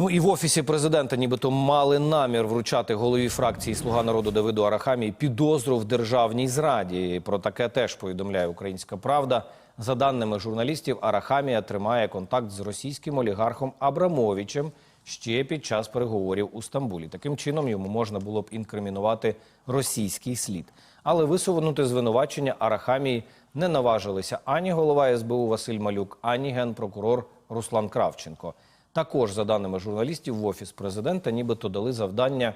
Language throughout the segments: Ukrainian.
Ну і в офісі президента, нібито мали намір вручати голові фракції Слуга народу Давиду Арахамії підозру в державній зраді. Про таке теж повідомляє Українська Правда. За даними журналістів, Арахамія тримає контакт з російським олігархом Абрамовичем ще під час переговорів у Стамбулі. Таким чином йому можна було б інкримінувати російський слід. Але висунути звинувачення Арахамії не наважилися ані голова СБУ Василь Малюк, ані генпрокурор Руслан Кравченко. Також, за даними журналістів, в офіс президента нібито дали завдання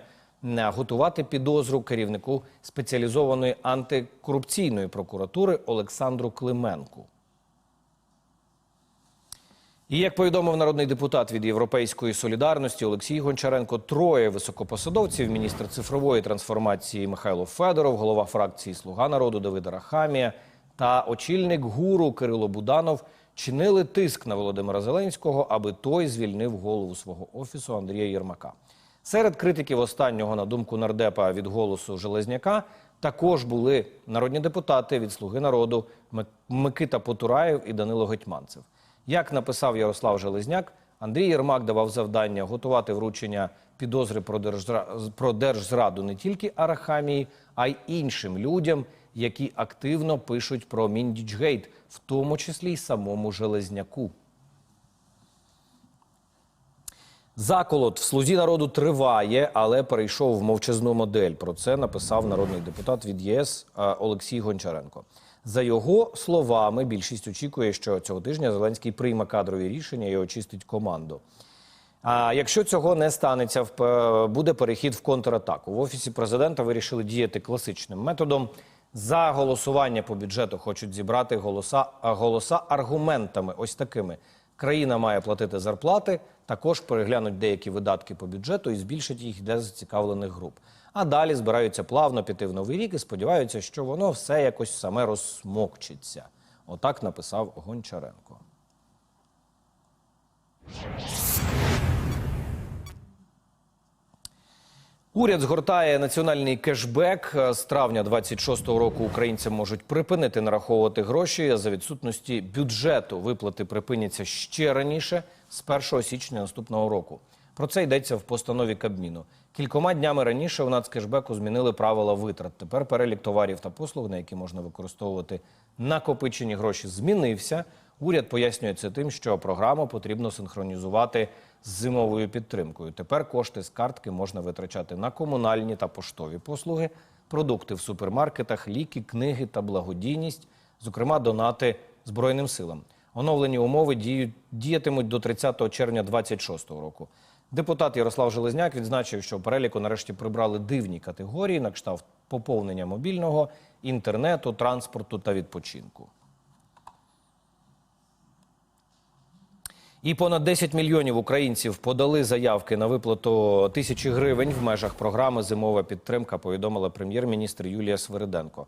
готувати підозру керівнику спеціалізованої антикорупційної прокуратури Олександру Клименку. І як повідомив народний депутат від Європейської солідарності Олексій Гончаренко, троє високопосадовців, міністр цифрової трансформації Михайло Федоров, голова фракції Слуга народу Давида Рахамія та очільник гуру Кирило Буданов чинили тиск на Володимира Зеленського, аби той звільнив голову свого офісу Андрія Єрмака. Серед критиків останнього, на думку нардепа від голосу Железняка, також були народні депутати від Слуги народу Микита Потураєв і Данило Гетьманцев. Як написав Ярослав Железняк, Андрій Єрмак давав завдання готувати вручення підозри про, держзра- про держзраду не тільки Арахамії, а й іншим людям, які активно пишуть про Міндічгейт, в тому числі й самому Железняку. Заколот в слузі народу триває, але перейшов в мовчазну модель. Про це написав народний депутат від ЄС е, Олексій Гончаренко. За його словами, більшість очікує, що цього тижня Зеленський прийме кадрові рішення і очистить команду. А якщо цього не станеться, буде перехід в контратаку. В офісі президента вирішили діяти класичним методом. За голосування по бюджету хочуть зібрати голоса, голоса аргументами. Ось такими: країна має платити зарплати, також переглянуть деякі видатки по бюджету і збільшать їх для зацікавлених груп. А далі збираються плавно піти в новий рік і сподіваються, що воно все якось саме розсмокчиться. Отак написав Гончаренко. Уряд згортає національний кешбек. З травня 26-го року українцям можуть припинити нараховувати гроші. За відсутності бюджету виплати припиняться ще раніше, з 1 січня наступного року. Про це йдеться в постанові Кабміну. Кількома днями раніше у нацкешбеку змінили правила витрат. Тепер перелік товарів та послуг, на які можна використовувати накопичені гроші, змінився. Уряд пояснює це тим, що програму потрібно синхронізувати з зимовою підтримкою. Тепер кошти з картки можна витрачати на комунальні та поштові послуги, продукти в супермаркетах, ліки, книги та благодійність, зокрема донати Збройним силам. Оновлені умови діють, діятимуть до 30 червня 2026 року. Депутат Ярослав Железняк відзначив, що в переліку нарешті прибрали дивні категорії на кшталт поповнення мобільного, інтернету, транспорту та відпочинку. І понад 10 мільйонів українців подали заявки на виплату тисячі гривень в межах програми Зимова підтримка. Повідомила прем'єр-міністр Юлія Свириденко.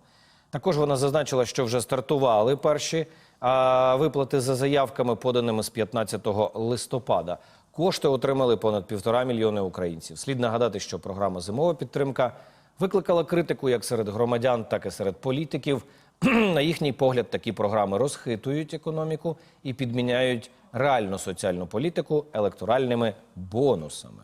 Також вона зазначила, що вже стартували перші а, виплати за заявками, поданими з 15 листопада. Кошти отримали понад півтора мільйони українців. Слід нагадати, що програма Зимова підтримка викликала критику як серед громадян, так і серед політиків. На їхній погляд, такі програми розхитують економіку і підміняють реальну соціальну політику електоральними бонусами.